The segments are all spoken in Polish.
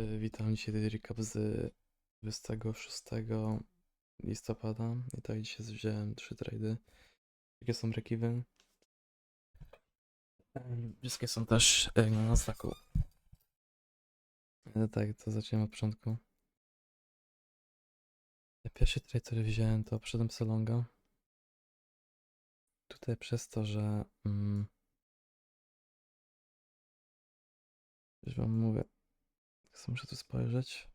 Y, Witam dzisiaj recap z 26 listopada i tak dzisiaj wziąłem trzy trady. Jakie są break-even? Wszystkie są też na Nasdaqu. E, Tak, to zaczniemy od początku. Pierwszy trade, który wziąłem to przedem Salonga. Tutaj przez to, że mm, już wam mówię, muszę tu spojrzeć.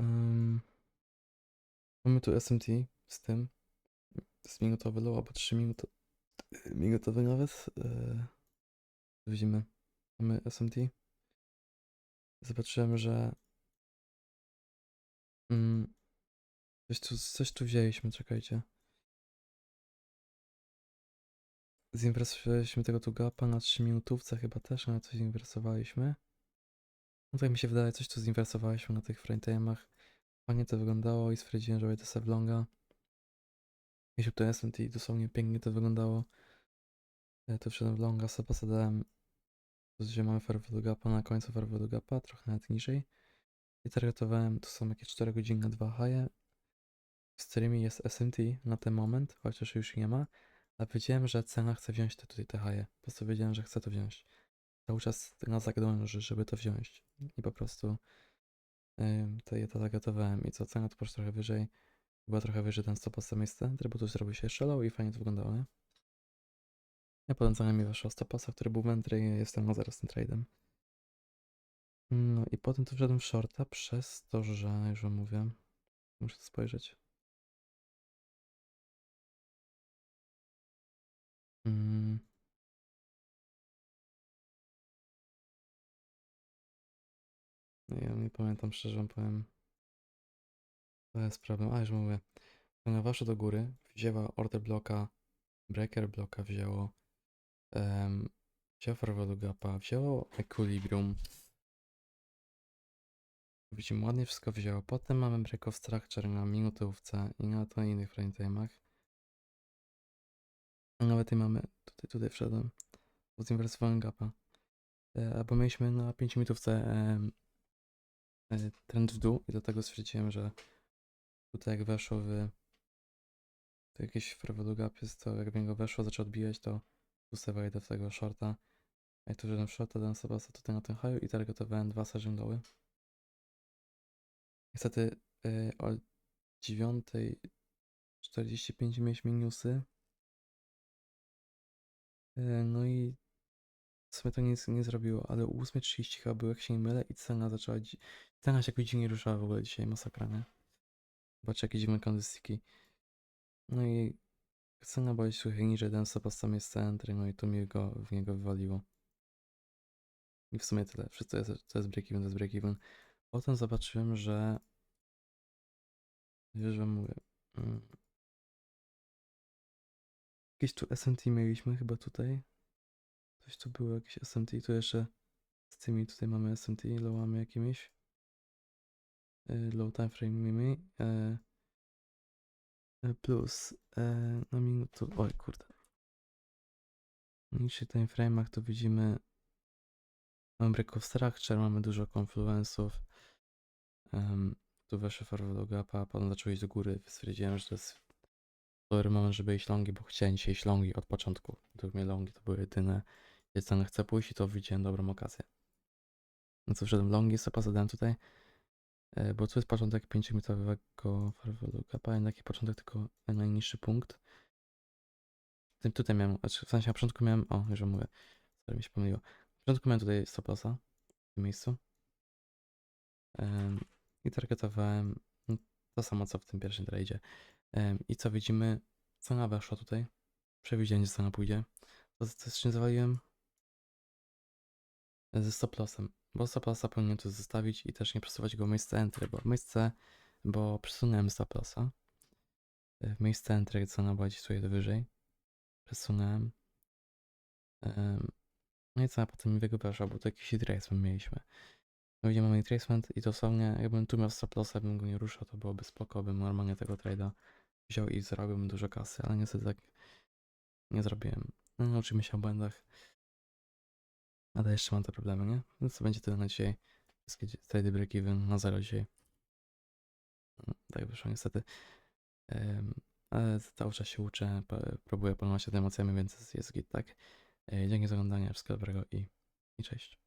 Ym, mamy tu SMT z tym. Z minutowy low albo 3 minuto, minutowy nawet. Yy, widzimy. Mamy SMT. Zobaczyłem, że mm, coś, tu, coś tu wzięliśmy, czekajcie. Zinwersowaliśmy tego tu gapa na 3 minutówce chyba też, ale coś zinwersowaliśmy. No tak mi się wydaje, coś tu zinwersowaliśmy na tych frame Fajnie to wyglądało i stwierdziłem, że wejdę sobie w longa. Jeśli to SMT, dosłownie pięknie to wyglądało. Ja tu wszedłem w longa, sobie posadałem, gdzie mamy farwelu gapa, na końcu farwelu gapa, trochę nawet niżej. I targetowałem, to są jakieś 4 godziny na 2 haje, z którymi jest SMT na ten moment, chociaż już nie ma. A wiedziałem, że cena chce wziąć te tutaj te haje. Po prostu wiedziałem, że chcę to wziąć. Cały czas na dąży, żeby to wziąć. I po prostu yy, to je to zagatowałem. I co, cena to po prostu trochę wyżej. Była trochę wyżej ten stop od bo tu zrobił się shallow i fajnie to wyglądało, nie? Ja potem cena mi weszła stopasa, który był wentry i jestem na zaraz tym tradem. No i potem tu wszedłem w shorta przez to, że już wam mówię. Muszę spojrzeć. Mm. No Ja nie pamiętam, szczerze wam powiem. To jest problem. A, już mówię. Cena wasza do góry wzięła order bloka, breaker bloka wzięło, um, wzięło forwardu gapa, wzięło equilibrium. Widzimy, ładnie wszystko wzięło. Potem mamy break of structure na minutówce i na to innych frame time'ach. A Nawet tutaj mamy, tutaj, tutaj wszedłem, bo zinwersowałem gapa. E, Albo mieliśmy na 5 minutówce e, trend w dół i do tego stwierdziłem, że tutaj jak weszło w to jakieś prawo gap jest, to jak niego weszło, zaczął odbijać, to tu w tego shorta. A tu wziąłem shorta, dałem sobie tutaj na tym haju i targetowałem dwa session lowy. Niestety y, o 9.45 mieliśmy newsy. Y, no i w sumie to nic nie zrobiło, ale o 8.30 chyba było, jak się nie mylę, i cena zaczęła. dzi- Cena się jakoś dziwnie ruszała w ogóle dzisiaj, masakra, nie? Zobaczcie, jakie dziwne kandystyki. No i cena była trochę niżej, ten sobie sam jest centry, no i tu mi go w niego wywaliło. I w sumie tyle. Wszystko jest, to jest break-even, to jest break-even. Potem zobaczyłem, że. Wiesz, że mówię. mm, Jakieś tu SMT mieliśmy chyba tutaj. Coś tu było, jakieś SMT. Tu jeszcze z tymi tutaj mamy SMT, lowami jakimiś. Y, Low time frame'ami. y, y, Plus y, na minutę. Oj, kurde. W niższych time frame'ach to widzimy. Mamy break of structure, mamy dużo confluence'ów. Um, tu weszły forward do gapa, potem zaczęło iść do góry. Stwierdziłem, że to jest dobry moment, żeby iść longi, bo chciałem dzisiaj iść longi od początku. Według mnie longi to były jedyne. Jeśli cena chce pójść i to widziałem dobrą okazję. No co, wszedłem longi, sobie zadałem tutaj. e, Bo tu jest początek 5-minutowego forwardu gapa, i taki początek tylko najniższy punkt. Tutaj miałem, znaczy w sensie na początku miałem, o, już mówię, sorry, mi się pomyliło. Na początku miałem tutaj stop lossa w tym miejscu. I targetowałem no, to samo co w tym pierwszym tradzie. I co widzimy? Cena weszła tutaj. Przewidziałem, że cena pójdzie. To to też nie zawaliłem ze stop lossem. Bo stop lossa powinien tu zostawić i też nie przesuwać go w miejsce entry, bo miejsce, bo przesunąłem stop lossa. E, W miejsce entry cena była gdzieś tutaj wyżej. Przesunąłem. Em, No i cena potem mi w jego weszła, bo to jakiś retracement mieliśmy. No widzimy mamy retracement i dosłownie jakbym tu miał stop lossa, bym go nie ruszał, to byłoby spoko, bym normalnie tego trade'a wziął i zarobiłbym dużo kasy, ale niestety tak nie zrobiłem. No się o błędach. Ale jeszcze mam te problemy, nie? No co będzie tyle na dzisiaj. Wszystkie trady break even na zero dzisiaj. No, Tak wyszło niestety. Ale cały czas się uczę, próbuję panować nad emocjami, więc jest, git, tak? Dzięki za oglądanie, wszystkiego dobrego i, i cześć.